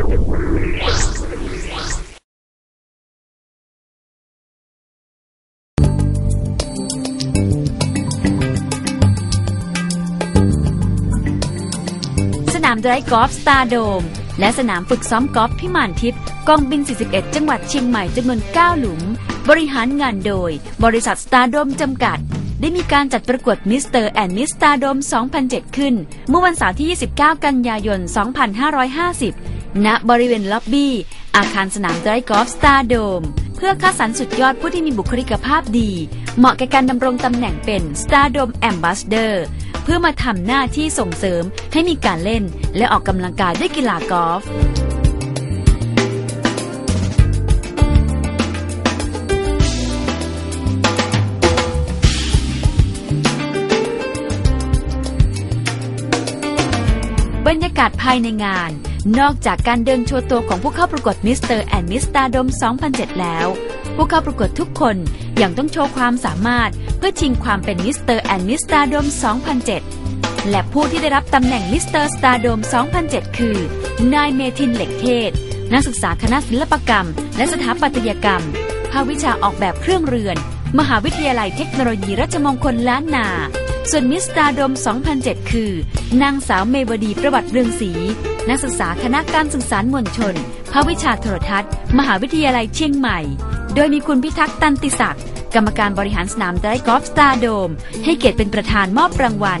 สนามไดร์กอล์ฟสตาร์โดม และสนามฝึกซ้อมกอล์ฟพิมานทิพย์กองบิน 41 จังหวัดเชียงใหม่จำนวน 9 หลุม บริหารงานโดย บริษัทสตาร์โดมจำกัดได้มีการจัดประกวดมิสเตอร์แอนด์มิสตาร์โดม 2007 ขึ้น เมื่อวันเสาร์ที่ 29 กันยายน 2550 ณบริเวณล็อบบี้ อาคารสนามไดร์กอล์ฟสตาร์โดม เพื่อคัดสรรสุดยอดผู้ที่มีบุคลิกภาพดี เหมาะแก่การดำรงตำแหน่งเป็น Stardom Ambassador เพื่อมาทำหน้าที่ส่งเสริมให้มีการเล่น และออกกำลังกายด้วยกีฬากอล์ฟบรรยากาศภายในงาน นอกจากการเดินโชว์ตัวของผู้เข้าประกวดมิสเตอร์แอนด์มิสตาร์ดม 2007 แล้ว ผู้เข้าประกวดทุกคนยังต้องโชว์ความสามารถ เพื่อชิงความเป็นมิสเตอร์แอนด์มิสตาร์ดม 2007 และผู้ที่ได้รับตำแหน่งมิสเตอร์สตาร์ดม 2007 คือนายเมทินเหล็กเทศ นักศึกษาคณะศิลปกรรม และสถาปัตยกรรม ภาควิชาออกแบบเครื่องเรือน มหาวิทยาลัยเทคโนโลยีราชมงคลล้านนา ส่วนมิสตาดม 2007 คือ นางสาวเมวดีประวัติเรืองศรีนักศึกษาคณะการสื่อสารมวลชน ภาควิชาโทรทัศน์ มหาวิทยาลัยเชียงใหม่ โดยมีคุณพิทักษ์ตันติศักดิ์กรรมการบริหารสนามไดรกอล์ฟสตาร์โดม ให้เกียรติเป็นประธานมอบรางวัล